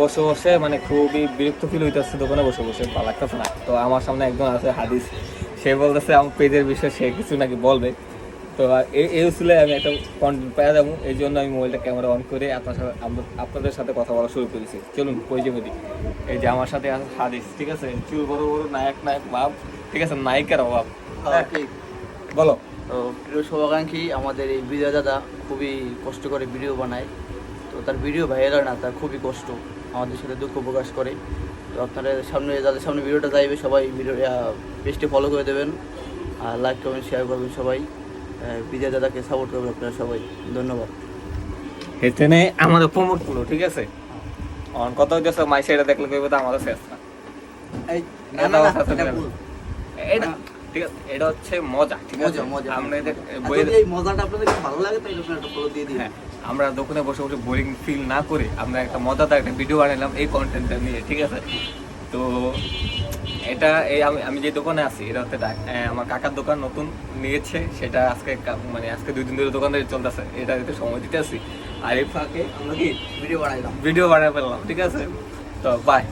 বসে বসে মানে খুবই বিরক্ত ফিল হইতেছে দোকানে বসে বসে ভালো লাগতেছে না। তো আমার সামনে একজন আছে হাদিস সে বলতেছে আমার পেজের বিষয়ে সে কিছু নাকি বলবে? তো এই উসিলে আমি একটা কন্টেন্ট পেয়ে যাব এই জন্য আমি মোবাইলটা ক্যামেরা অন করে আপনার সাথে আপনাদের সাথে কথা বলা শুরু করেছি। চলুন পরিচয় করি এই যে আমার সাথে আছে হাদিস ঠিক আছে? চুল বড় বড় নায়ক নায়ক ভাব ঠিক আছে? নায়িকার অভাব। হ্যাঁ, ঠিক। বলো। তো প্রিয় শুভাকাঙ্ক্ষী আমাদের এই বিজয় দাদা খুবই কষ্ট করে ভিডিও বানায়। তো তার ভিডিও ভাইরাল না তার খুবই কষ্ট। আমাদের সাথে দুঃখ প্রকাশ করে। তো আপনারা সামনে যাদের সামনে ভিডিওটা যাইবে সবাই ভিডিও পেজটি ফলো করে দেবেন। আর লাইক কমেন্ট শেয়ার করবেন সবাই। বিজয় দাদাকে সাপোর্ট করবেন আপনারা সবাই। ধন্যবাদ। এখানে আমাদের প্রমোট করল ঠিক আছে? অন কত হইতেছে মাই সাইডে দেখলে কইবে তো আমাদের শেষ না। এই না, না, না, না, না, এটা ঠিক আছে? এটা হচ্ছে মজা ঠিক আছে। আমরা যদি এই মজাটা আপনাদের ভালো লাগে আপনারা একটা ফলো দিয়ে দিন। হ্যাঁ আমরা দোকানে বসে বসে বোরিং ফিল না করে আমরা একটা মজাদার একটা ভিডিও বানালাম এই কন্টেন্টটা নিয়ে ঠিক আছে? তো এটা এই আমি আমি যে দোকানে আছি এটা হচ্ছে আমার কাকার দোকান নতুন নিয়েছে সেটা আজকে মানে আজকে দুই দিন ধরে দোকান ধরে চলতেছে এটা একটু সময় দিতে আছি আর এই ফাঁকে আমরা কি? ভিডিও বানাইলাম। ভিডিও বানায় ফেললাম ঠিক আছে? তো বাই